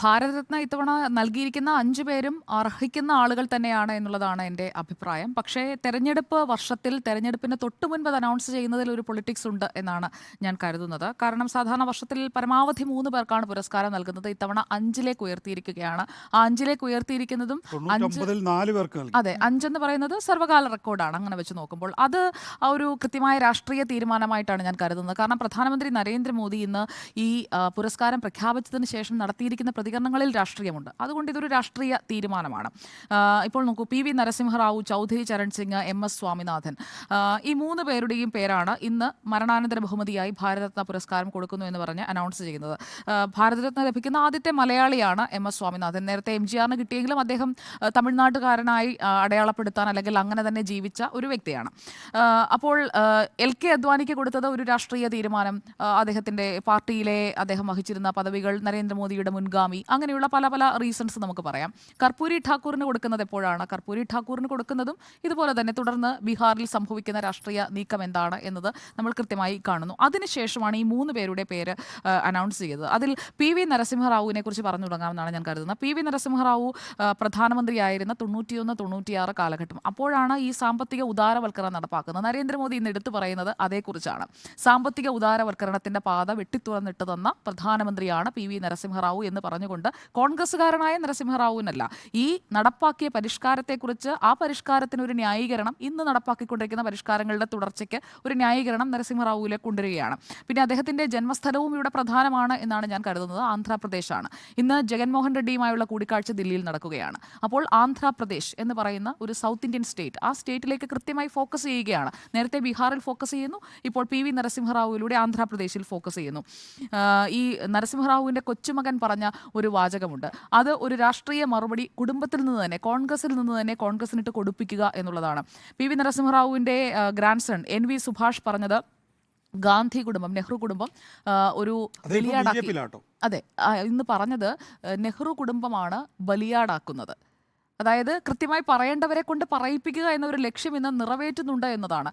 ഭാരതരത്ന ഇത്തവണ നൽകിയിരിക്കുന്ന അഞ്ചു പേരും അർഹിക്കുന്ന ആളുകൾ തന്നെയാണ് എന്നുള്ളതാണ് എന്റെ അഭിപ്രായം. പക്ഷേ തെരഞ്ഞെടുപ്പ് വർഷത്തിൽ തെരഞ്ഞെടുപ്പിന് തൊട്ടു മുൻപ് അത് അനൗൺസ് ചെയ്യുന്നതിൽ ഒരു പൊളിറ്റിക്സ് ഉണ്ട് എന്നാണ് ഞാൻ കരുതുന്നത്. കാരണം സാധാരണ വർഷത്തിൽ പരമാവധി മൂന്ന് പേർക്കാണ് പുരസ്കാരം നൽകുന്നത്. ഇത്തവണ അഞ്ചിലേക്ക് ഉയർത്തിയിരിക്കുകയാണ്. ആ അഞ്ചിലേക്ക് ഉയർത്തിയിരിക്കുന്നതും അഞ്ച് അതെ അഞ്ചെന്ന് പറയുന്നത് സർവകാല റെക്കോർഡാണ് അങ്ങനെ വെച്ച് നോക്കുമ്പോൾ. അത് ഒരു കൃത്യമായ രാഷ്ട്രീയ തീരുമാനമായിട്ടാണ് ഞാൻ കരുതുന്നത്. കാരണം പ്രധാനമന്ത്രി നരേന്ദ്രമോദി ഇന്ന് ഈ പുരസ്കാരം പ്രഖ്യാപിച്ചതിന് ശേഷം നടത്തിയിരിക്കുന്ന പ്രതികരണങ്ങളിൽ രാഷ്ട്രീയമുണ്ട്. അതുകൊണ്ട് ഇതൊരു രാഷ്ട്രീയ തീരുമാനമാണ്. ഇപ്പോൾ നോക്കൂ P V Narasimha Rao Chaudhary Charan Singh M S Swaminathan. ഈ മൂന്ന് പേരുടെയും പേരാണ് ഇന്ന് മരണാനന്തര ബഹുമതിയായി ഭാരതരത്ന പുരസ്കാരം കൊടുക്കുന്നു എന്ന് പറഞ്ഞ് അനൗൺസ് ചെയ്യുന്നത്. ഭാരതരത്ന ലഭിക്കുന്ന ആദ്യത്തെ മലയാളിയാണ് എം എസ് സ്വാമിനാഥൻ. നേരത്തെ എം ജി ആറിന് കിട്ടിയെങ്കിലും അദ്ദേഹം തമിഴ്നാട്ടുകാരനായി അടയാളപ്പെടുത്താൻ അല്ലെങ്കിൽ അങ്ങനെ തന്നെ ജീവിച്ച ഒരു വ്യക്തിയാണ്. അപ്പോൾ എൽ കെ അദ്വാനിക്ക് കൊടുത്തത് ഒരു രാഷ്ട്രീയ തീരുമാനം അദ്ദേഹത്തിന്റെ പാർട്ടിയിലെ അദ്ദേഹം വഹിച്ചിരുന്ന പദവികൾ നരേന്ദ്രമോദിയുടെ മുൻഗാമി അങ്ങനെയുള്ള പല പല റീസൺസ് നമുക്ക് പറയാം. കർപ്പൂരി ഠാക്കൂറിന് കൊടുക്കുന്നത് എപ്പോഴാണ്? കർപ്പൂരി ഠാക്കൂറിന് കൊടുക്കുന്നതും ഇതുപോലെ തന്നെ തുടർന്ന് ബീഹാറിൽ സംഭവിക്കുന്ന രാഷ്ട്രീയ നീക്കം എന്താണ് എന്നത് നമ്മൾ കൃത്യമായി കാണുന്നു. അതിനുശേഷമാണ് ഈ മൂന്ന് പേരുടെ പേര് അനൗൺസ് ചെയ്തത്. അതിൽ പി വി നരസിംഹറാവുവിനെ കുറിച്ച് പറഞ്ഞു തുടങ്ങാമെന്നാണ് ഞാൻ കരുതുന്നത്. പി വി നരസിംഹറാവു പ്രധാനമന്ത്രിയായിരുന്ന തൊണ്ണൂറ്റിയൊന്ന് തൊണ്ണൂറ്റിയാറ് കാലഘട്ടം. അപ്പോഴാണ് ഈ സാമ്പത്തിക ഉദാരവൽക്കരണം നടപ്പാക്കുന്നത്. നരേന്ദ്രമോദി ഇന്ന് എടുത്തു പറയുന്നത് അതേക്കുറിച്ചാണ്. സാമ്പത്തിക ഉദാരവൽക്കരണത്തിന്റെ പാത വെട്ടിത്തുറന്നിട്ട് തന്ന പ്രധാനമന്ത്രിയാണ് പി വി നരസിംഹറാവു എന്ന് പറഞ്ഞുകൊണ്ട് കോൺഗ്രസ്സുകാരനായ നരസിംഹറാവുവിനല്ല ഈ നടപ്പാക്കിയ പരിഷ്കാരത്തെക്കുറിച്ച് ആ പരിഷ്കാരത്തിന് ഒരു ന്യായീകരണം ഇന്ന് നടപ്പാക്കിക്കൊണ്ടിരിക്കുന്ന പരിഷ്കാരങ്ങളുടെ തുടർച്ചയ്ക്ക് ഒരു ന്യായീകരണം നരസിംഹറാവുവിലേക്ക് കൊണ്ടുവരികയാണ്. പിന്നെ അദ്ദേഹത്തിന്റെ ജന്മസ്ഥലവും ഇവിടെ പ്രധാനമാണ് എന്നാണ് ഞാൻ കരുതുന്നത്. ആന്ധ്രാപ്രദേശാണ്. ഇന്ന് ജഗൻമോഹൻ റെഡ്ഡിയുമായുള്ള കൂടിക്കാഴ്ച ദില്ലിയിൽ നടക്കുകയാണ്. അപ്പോൾ ആന്ധ്രാപ്രദേശ് എന്ന് പറയുന്ന ഒരു സൗത്ത് ഇന്ത്യൻ സ്റ്റേറ്റ് ആ സ്റ്റേറ്റിലേക്ക് കൃത്യമായി ഫോക്കസ് ചെയ്യുകയാണ്. നേരത്തെ ബീഹാറിൽ ഫോക്കസ് ചെയ്യുന്നു. ഇപ്പോൾ പി വി നരസിംഹറാവുവിലൂടെ ആന്ധ്രാപ്രദേശിൽ ഫോക്കസ് ചെയ്യുന്നു. ഈ നരസിംഹറാവുവിന്റെ കൊച്ചുമകൻ പറഞ്ഞ ഒരു വാചകമുണ്ട്. അത് ഒരു രാഷ്ട്രീയ മറുപടി കുടുംബത്തിൽ നിന്ന് തന്നെ കോൺഗ്രസിൽ നിന്ന് തന്നെ കോൺഗ്രസിനിട്ട് കൊടുപ്പിക്കുക എന്നുള്ളതാണ്. പി വി നരസിംഹറാവുവിന്റെ grandson N V Subhash പറഞ്ഞത് ഗാന്ധി കുടുംബം നെഹ്റു കുടുംബം ഒരു ബലിയാടാക്കി അതെ ഇന്ന് പറഞ്ഞത് നെഹ്റു കുടുംബമാണ് ബലിയാടാക്കുന്നത്. അതായത് കൃത്യമായി പറയേണ്ടവരെ കൊണ്ട് പറയിപ്പിക്കുക എന്ന ഒരു ലക്ഷ്യം ഇന്ന് നിറവേറ്റുന്നുണ്ട് എന്നതാണ്.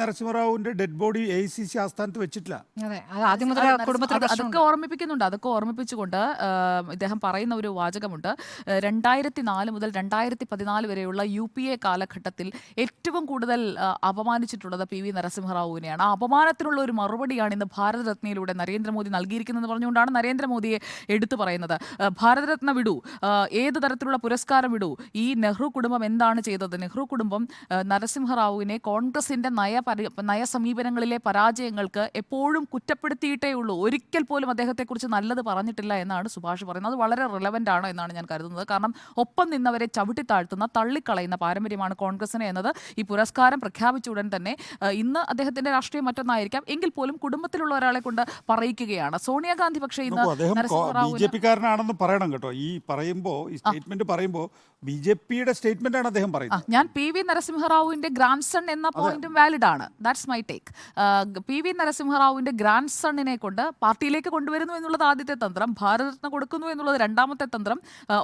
നരസിംഹറാവുവിന്റെ dead body A C C ആസ്ഥാനത്ത് വെച്ചിട്ടില്ല. അതൊക്കെ ഓർമ്മിപ്പിക്കുന്നുണ്ട് അതൊക്കെ ഓർമ്മിപ്പിച്ചുകൊണ്ട് ഇദ്ദേഹം പറയുന്ന ഒരു വാചകമുണ്ട്. രണ്ടായിരത്തി നാല് മുതൽ രണ്ടായിരത്തി പതിനാല് വരെയുള്ള യു പി എ കാലഘട്ടത്തിൽ ഏറ്റവും കൂടുതൽ അപമാനിച്ചിട്ടുള്ളത് പി വി നരസിംഹറാവുവിനെയാണ്. ആ അപമാനത്തിനുള്ള ഒരു മറുപടിയാണ് ഇന്ന് ഭാരതരത്നയിലൂടെ നരേന്ദ്രമോദി നൽകിയിരിക്കുന്നത് പറഞ്ഞുകൊണ്ടാണ് നരേന്ദ്രമോദിയെ എടുത്തു പറയുന്നത്. ഭാരതരത്ന വിടൂ. ഏത് തരത്തിലുള്ള പുരസ്കാരം വിടൂ? ഈ നെഹ്റു കുടുംബം എന്താണ് ചെയ്തത്? നെഹ്റു കുടുംബം നരസിംഹറാവുവിനെ കോൺഗ്രസിന്റെ നയ നയസമീപനങ്ങളിലെ പരാജയങ്ങൾക്ക് എപ്പോഴും കുറ്റപ്പെടുത്തിയിട്ടേ ഉള്ളൂ. ഒരിക്കൽ പോലും അദ്ദേഹത്തെക്കുറിച്ച് നല്ലത് പറഞ്ഞിട്ടില്ല എന്നാണ് സുഭാഷ് പറയുന്നത്. അത് വളരെ റിലവന്റ് ആണോ എന്നാണ് ഞാൻ കരുതുന്നത്. കാരണം ഒപ്പം നിന്നവരെ ചവിട്ടി താഴ്ത്തുന്ന തള്ളിക്കളയുന്ന പാരമ്പര്യമാണ് കോൺഗ്രസിന് എന്നത്. ഈ പുരസ്കാരം പ്രഖ്യാപിച്ച ഉടൻ തന്നെ ഇന്ന് അദ്ദേഹത്തിന്റെ രാഷ്ട്രീയം മറ്റൊന്നായിരിക്കാം. എങ്കിൽ പോലും കുടുംബത്തിലുള്ള ഒരാളെ കൊണ്ട് പറയിക്കുകയാണ്. സോണിയാഗാന്ധി പക്ഷേ ഇന്ന് ബി ജെ പിക്കാരനാണെന്ന് പറയണം കേട്ടോ. ഈ പറയുമ്പോൾ ഈ സ്റ്റേറ്റ്മെന്റ് പറയുമ്പോ ബി ജെ പിയുടെ സ്റ്റേറ്റ്മെന്റ് ആണ് അദ്ദേഹം പറയുന്നത്. ഞാൻ പി വി നരസിംഹറാവുവിന്റെ ഗ്രാൻഡ് സൺ എന്ന പോയിന്റും വാലിഡ് ആണ്. That's my take P V നരസിംഹറാവുവിന്റെ ഗ്രാൻഡ് സണ്ണിനെ കൊണ്ട് പാർട്ടിയിലേക്ക് കൊണ്ടുവരുന്നു എന്നുള്ളത് ആദ്യത്തെ തന്ത്രം ഭാരതരത്ന കൊടുക്കുന്നു എന്നുള്ളത് രണ്ടാമത്തെ തന്ത്രം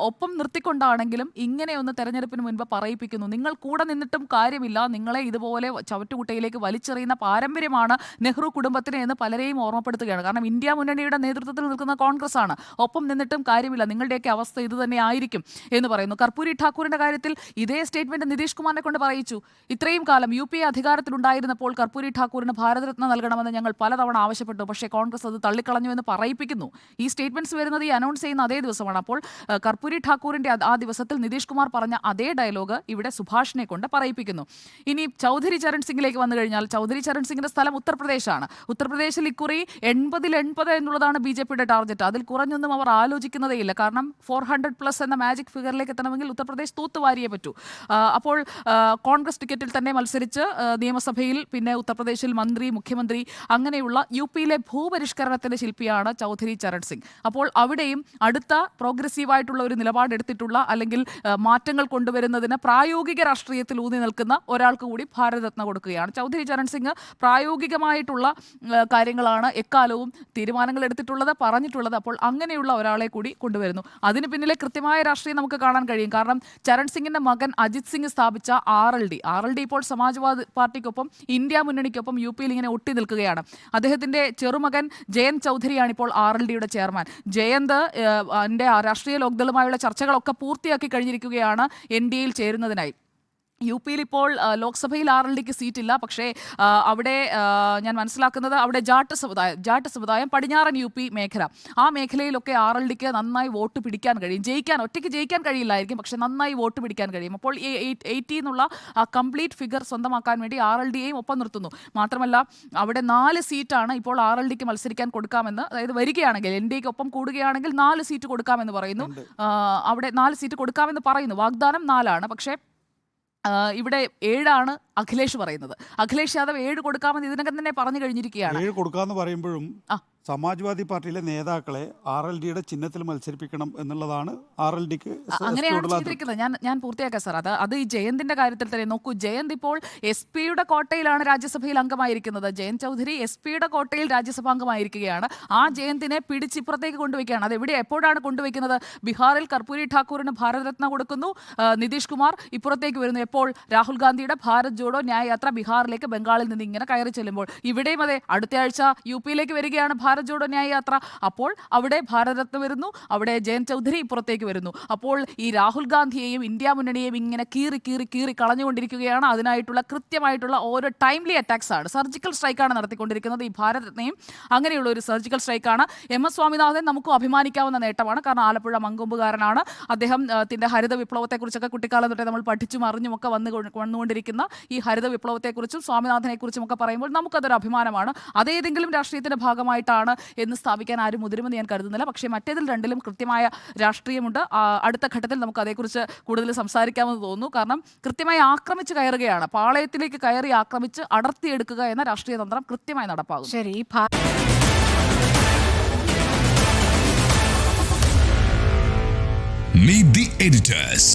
ഒപ്പം നിർത്തിക്കൊണ്ടാണെങ്കിലും ഇങ്ങനെ ഒന്ന് തെരഞ്ഞെടുപ്പിന് മുൻപ് പറയിപ്പിക്കുന്നു. നിങ്ങൾ കൂടെ നിന്നിട്ടും കാര്യമില്ല. നിങ്ങളെ ഇതുപോലെ ചവറ്റുകുട്ടയിലേക്ക് വലിച്ചെറിയുന്ന പാരമ്പര്യമാണ് നെഹ്റു കുടുംബത്തിന് എന്ന് പലരെയും ഓർമ്മപ്പെടുത്തുകയാണ്. കാരണം ഇന്ത്യ മുന്നണിയുടെ നേതൃത്വത്തിൽ നിൽക്കുന്ന കോൺഗ്രസ് ആണ് ഒപ്പം നിന്നിട്ടും കാര്യമില്ല. നിങ്ങളുടെയൊക്കെ അവസ്ഥ ഇത് തന്നെ ആയിരിക്കും എന്ന് പറയുന്നു. കർപ്പൂരി ഠാക്കൂറിന്റെ കാര്യത്തിൽ ഇതേ സ്റ്റേറ്റ്മെന്റ് നിതീഷ് കുമാറിനെ കൊണ്ട് പറയിച്ചു. ഇത്രയും കാലം യു പി എ അധികാരത്തിലുണ്ടായിരുന്നപ്പോൾ കർപ്പൂരി ഠാക്കൂറിന് ഭാരതരത്ന നൽകണമെന്ന് ഞങ്ങൾ പലതവണ ആവശ്യപ്പെട്ടു. പക്ഷേ കോൺഗ്രസ് അത് തള്ളിക്കളഞ്ഞു എന്ന് പറയിപ്പിക്കുന്നു. ഈ സ്റ്റേറ്റ്മെന്റ്സ് വരുന്നത് ഈ അനൗൺസ് ചെയ്യുന്ന അതേ ദിവസമാണ്. അപ്പോൾ കർപ്പൂരി ഠാക്കൂറിന്റെ ആ ദിവസത്തിൽ നിതീഷ് കുമാർ പറഞ്ഞ അതേ ഡയലോഗ് ഇവിടെ സുഭാഷിനെ കൊണ്ട് പറയിപ്പിക്കുന്നു. ഇനി ചൗധരി ചരൺ സിംഗിലേക്ക് വന്നു കഴിഞ്ഞാൽ ചൗധരി ചരൺ സിംഗിന്റെ സ്ഥലം ഉത്തർപ്രദേശാണ്. ഉത്തർപ്രദേശിൽ ഇക്കുറി എൺപതിൽ എൺപത് എന്നുള്ളതാണ് ബി ജെ പിയുടെ ടാർഗറ്റ് അതിൽ കുറഞ്ഞൊന്നും അവർ ആലോചിക്കുന്നതേയില്ല. കാരണം ഫോർ ഹൺഡ്രഡ് പ്ലസ് എന്ന മാജിക് ഫിഗറിലേക്ക് എത്തണമെങ്കിൽ ഉത്തർപ്രദേശ് തൂത്തുവാരിയേ പറ്റൂ. അപ്പോൾ കോൺഗ്രസ് ടിക്കറ്റിൽ തന്നെ മത്സരിച്ച് നിയമസഭയിൽ പിന്നെ ഉത്തർപ്രദേശിൽ മന്ത്രി മുഖ്യമന്ത്രി അങ്ങനെയുള്ള യു പിയിലെ ഭൂപരിഷ്കരണത്തിന്റെ ശില്പിയാണ് ചൗധരി ചരൺ സിംഗ്. അപ്പോൾ അവിടെയും അടുത്ത പ്രോഗ്രസീവായിട്ടുള്ള ഒരു നിലപാടെടുത്തിട്ടുള്ള അല്ലെങ്കിൽ മാറ്റങ്ങൾ കൊണ്ടുവരുന്നതിന് പ്രായോഗിക രാഷ്ട്രീയത്തിൽ ഊന്നി നിൽക്കുന്ന ഒരാൾക്ക് കൂടി ഭാരതരത്ന കൊടുക്കുകയാണ്. ചൗധരി ചരൺ സിംഗ് പ്രായോഗികമായിട്ടുള്ള കാര്യങ്ങളാണ് എക്കാലവും തീരുമാനങ്ങൾ എടുത്തിട്ടുള്ളത് പറഞ്ഞിട്ടുള്ളത്. അപ്പോൾ അങ്ങനെയുള്ള ഒരാളെ കൂടി കൊണ്ടുവരുന്നു. അതിന് പിന്നിലെ കൃത്യമായ രാഷ്ട്രീയം നമുക്ക് കാണാൻ കഴിയും. കാരണം ചരൺ സിംഗിന്റെ മകൻ അജിത് സിംഗ് സ്ഥാപിച്ച R L D. R L D ഇപ്പോൾ സമാജ്വാദി പാർട്ടിക്കൊപ്പം ഇന്ത്യ മുന്നണിക്കൊപ്പം യു പിയിൽ ഇങ്ങനെ ഒട്ടി നിൽക്കുകയാണ്. അദ്ദേഹത്തിന്റെ ചെറുമകൻ ജയന്ത് ചൗധരിയാണ് ഇപ്പോൾ ആർ എൽ ഡിയുടെ ചെയർമാൻ. ജയന്ത് എന്റെ രാഷ്ട്രീയ ലോക്ദളുമായുള്ള ചർച്ചകളൊക്കെ പൂർത്തിയാക്കി കഴിഞ്ഞിരിക്കുകയാണ് എൻ ഡി എയിൽ ചേരുന്നതിനായി. യു പിയിൽ ഇപ്പോൾ ലോക്സഭയിൽ ആർ എൽ ഡിക്ക് സീറ്റില്ല. പക്ഷേ അവിടെ ഞാൻ മനസ്സിലാക്കുന്നത് അവിടെ ജാട്ട് സമുദായം ജാട്ട് സമുദായം പടിഞ്ഞാറൻ യു പി മേഖല. ആ മേഖലയിലൊക്കെ ആർ എൽ ഡിക്ക് നന്നായി വോട്ട് പിടിക്കാൻ കഴിയും. ജയിക്കാൻ ഒറ്റയ്ക്ക് ജയിക്കാൻ കഴിയില്ലായിരിക്കും പക്ഷേ നന്നായി വോട്ട് പിടിക്കാൻ കഴിയും. അപ്പോൾ ഈ എയ്റ്റി എന്നുള്ള ആ കംപ്ലീറ്റ് ഫിഗർ സ്വന്തമാക്കാൻ വേണ്ടി ആർ എൽ ഡിയെയും ഒപ്പം നിർത്തുന്നു. മാത്രമല്ല അവിടെ നാല് സീറ്റാണ് ഇപ്പോൾ ആർ എൽ ഡിക്ക് മത്സരിക്കാൻ കൊടുക്കാമെന്ന് അതായത് വരികയാണെങ്കിൽ എൻ ഡി എക്ക് ഒപ്പം കൂടുകയാണെങ്കിൽ നാല് സീറ്റ് കൊടുക്കാമെന്ന് പറയുന്നു. അവിടെ നാല് സീറ്റ് കൊടുക്കാമെന്ന് പറയുന്നു. വാഗ്ദാനം നാലാണ്. പക്ഷേ ഇവിടെ ഏഴാണ് അഖിലേഷ് പറയുന്നത് അഖിലേഷ് യാദവ് ഏഴ് കൊടുക്കാമെന്ന് ഇതിനകം തന്നെ പറഞ്ഞു കഴിഞ്ഞിരിക്കുകയാണ് ഏഴ് കൊടുക്കാന്ന് പറയുമ്പോഴും ആ. സമാജ്വാദി പാർട്ടിയിലെ നേതാക്കളെ ആർ എൽ ഡിയുടെ ചിഹ്നത്തിൽ മത്സരിപ്പിക്കണം എന്നുള്ളതാണ് ആർ എൽ ഡിക്ക് അങ്ങനെയാണ് ചെയ്തിരിക്കുന്നത്. ഞാൻ ഞാൻ പൂർത്തിയാക്കാം സാർ. അത് അത് ഈ ജയന്തിന്റെ കാര്യത്തിൽ തന്നെ നോക്കൂ. ജയന്ത് ഇപ്പോൾ എസ് പിയുടെ കോട്ടയിലാണ് രാജ്യസഭയിൽ അംഗമായിരിക്കുന്നത്. ജയന്ത് ചൗധരി എസ് പിയുടെ കോട്ടയിൽ രാജ്യസഭ അംഗമായിരിക്കുകയാണ്. ആ ജയന്തിനെ പിടിച്ചിപ്പുറത്തേക്ക് കൊണ്ടുവയ്ക്കുകയാണ്. അത് എവിടെ എപ്പോഴാണ് കൊണ്ടുവയ്ക്കുന്നത്? ബീഹാറിൽ കർപ്പൂരി ഠാക്കൂറിന് ഭാരതരത്ന കൊടുക്കുന്നു. നിതീഷ് കുമാർ ഇപ്പുറത്തേക്ക് വരുന്നു. എപ്പോൾ? രാഹുൽ ഗാന്ധിയുടെ ഭാരത് ജോഡോ ന്യായ യാത്ര ബീഹാറിലേക്ക് ബംഗാളിൽ നിന്ന് ഇങ്ങനെ കയറി ചെല്ലുമ്പോൾ. ഇവിടെയും അതെ അടുത്ത ആഴ്ച യു പിയിലേക്ക് വരികയാണ് ഭാരത് ജോഡോ ന്യായ യാത്ര. അപ്പോൾ അവിടെ ഭാരതരത്ന വരുന്നു അവിടെ ജയൻ ചൗധരി പുറത്തേക്ക് വരുന്നു. അപ്പോൾ ഈ രാഹുൽ ഗാന്ധിയെയും ഇന്ത്യ മുന്നണിയെയും ഇങ്ങനെ കീറി കീറി കീറി കളഞ്ഞുകൊണ്ടിരിക്കുകയാണ്. അതിനായിട്ടുള്ള കൃത്യമായിട്ടുള്ള ഓരോ ടൈംലി അറ്റാക്സ് ആണ്. സർജിക്കൽ സ്ട്രൈക്കാണ് നടത്തിക്കൊണ്ടിരിക്കുന്നത് ഈ ഭാരതരത്നയും. അങ്ങനെയുള്ള ഒരു സർജിക്കൽ സ്ട്രൈക്കാണ് എം എസ് സ്വാമിനാഥൻ നമുക്കും അഭിമാനിക്കാവുന്ന നേട്ടമാണ്. കാരണം ആലപ്പുഴ മങ്കൊമ്പുകാരനാണ്. അദ്ദേഹം ത്തിന്റെ ഹരിത വിപ്ലവത്തെക്കുറിച്ചൊക്കെ കുട്ടിക്കാലം തൊട്ടേ നമ്മൾ പഠിച്ചും അറിഞ്ഞുമൊക്കെ വന്നു വന്നുകൊണ്ടിരിക്കുന്ന ഈ ഹരിത വിപ്ലവത്തെക്കുറിച്ചും സ്വാമിനാഥനെക്കുറിച്ചും ഒക്കെ പറയുമ്പോൾ നമുക്കതൊരു അഭിമാനമാണ്. അതേതെങ്കിലും രാഷ്ട്രീയത്തിന്റെ ഭാഗമായിട്ടാണ് എന്ന് സ്ഥാപിക്കാൻ ആരും മുതിരുമെന്ന് ഞാൻ കരുതുന്നില്ല. പക്ഷേ മറ്റേതിൽ രണ്ടിലും കൃത്യമായ രാഷ്ട്രീയമുണ്ട്. അടുത്ത ഘട്ടത്തിൽ നമുക്ക് അതേക്കുറിച്ച് കൂടുതൽ സംസാരിക്കാമെന്ന് തോന്നുന്നു. കാരണം കൃത്യമായി ആക്രമിച്ച് കയറുകയാണ്. പാളയത്തിലേക്ക് കയറി ആക്രമിച്ച് അടർത്തിയെടുക്കുക എന്ന രാഷ്ട്രീയ തന്ത്രം കൃത്യമായി നടപ്പാകും ശരി Meet the editors.